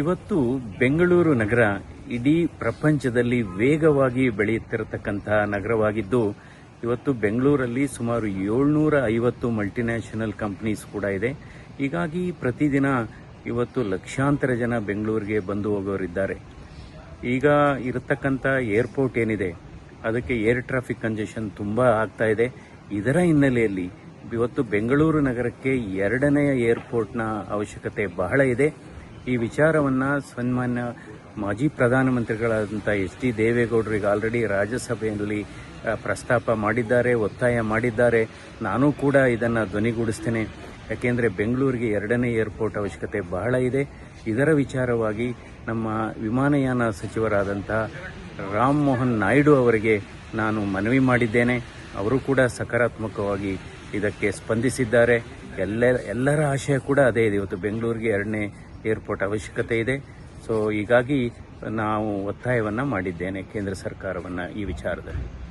ಇವತ್ತು ಬೆಂಗಳೂರು ನಗರ ಇಡೀ ಪ್ರಪಂಚದಲ್ಲಿ ವೇಗವಾಗಿ ಬೆಳೆಯುತ್ತಿರತಕ್ಕಂತಹ ನಗರವಾಗಿದ್ದು, ಇವತ್ತು ಬೆಂಗಳೂರಲ್ಲಿ ಸುಮಾರು ಏಳ್ನೂರ ಐವತ್ತು ಮಲ್ಟಿನ್ಯಾಷನಲ್ ಕಂಪ್ನೀಸ್ ಕೂಡ ಇದೆ. ಹೀಗಾಗಿ ಪ್ರತಿದಿನ ಇವತ್ತು ಲಕ್ಷಾಂತರ ಜನ ಬೆಂಗಳೂರಿಗೆ ಬಂದು ಹೋಗೋರಿದ್ದಾರೆ. ಈಗ ಇರತಕ್ಕಂಥ ಏರ್ಪೋರ್ಟ್ ಏನಿದೆ, ಅದಕ್ಕೆ ಏರ್ ಟ್ರಾಫಿಕ್ ಕಂಜೆಷನ್ ತುಂಬ ಆಗ್ತಾ ಇದೆ. ಇದರ ಹಿನ್ನೆಲೆಯಲ್ಲಿ ಇವತ್ತು ಬೆಂಗಳೂರು ನಗರಕ್ಕೆ ಎರಡನೆಯ ಏರ್ಪೋರ್ಟ್ನ ಅವಶ್ಯಕತೆ ಬಹಳ ಇದೆ. ಈ ವಿಚಾರವನ್ನು ಸನ್ಮಾನ್ಯ ಮಾಜಿ ಪ್ರಧಾನಮಂತ್ರಿಗಳಾದಂಥ ಎಚ್ ಡಿ ದೇವೇಗೌಡರಿಗೆ ಆಲ್ರೆಡಿ ರಾಜ್ಯಸಭೆಯಲ್ಲಿ ಪ್ರಸ್ತಾಪ ಮಾಡಿದ್ದಾರೆ, ಒತ್ತಾಯ ಮಾಡಿದ್ದಾರೆ. ನಾನು ಕೂಡ ಇದನ್ನು ಧ್ವನಿಗೂಡಿಸ್ತೇನೆ. ಯಾಕೆಂದರೆ ಬೆಂಗಳೂರಿಗೆ ಎರಡನೇ ಏರ್ಪೋರ್ಟ್ ಅವಶ್ಯಕತೆ ಬಹಳ ಇದೆ. ಇದರ ವಿಚಾರವಾಗಿ ನಮ್ಮ ವಿಮಾನಯಾನ ಸಚಿವರಾದಂಥ ರಾಮ್ ಮೋಹನ್ ನಾಯ್ಡು ಅವರಿಗೆ ನಾನು ಮನವಿ ಮಾಡಿದ್ದೇನೆ. ಅವರು ಕೂಡ ಸಕಾರಾತ್ಮಕವಾಗಿ ಇದಕ್ಕೆ ಸ್ಪಂದಿಸಿದ್ದಾರೆ. ಎಲ್ಲ, ಎಲ್ಲರ ಆಶಯ ಕೂಡ ಅದೇ ಇದೆ. ಇವತ್ತು ಬೆಂಗಳೂರಿಗೆ ಎರಡನೇ ಏರ್ಪೋರ್ಟ್ ಅವಶ್ಯಕತೆ ಇದೆ. ಸೊ ಹೀಗಾಗಿ ನಾವು ಒತ್ತಾಯವನ್ನು ಮಾಡಿದ್ದೇನೆ ಕೇಂದ್ರ ಸರ್ಕಾರವನ್ನು ಈ ವಿಚಾರದಲ್ಲಿ.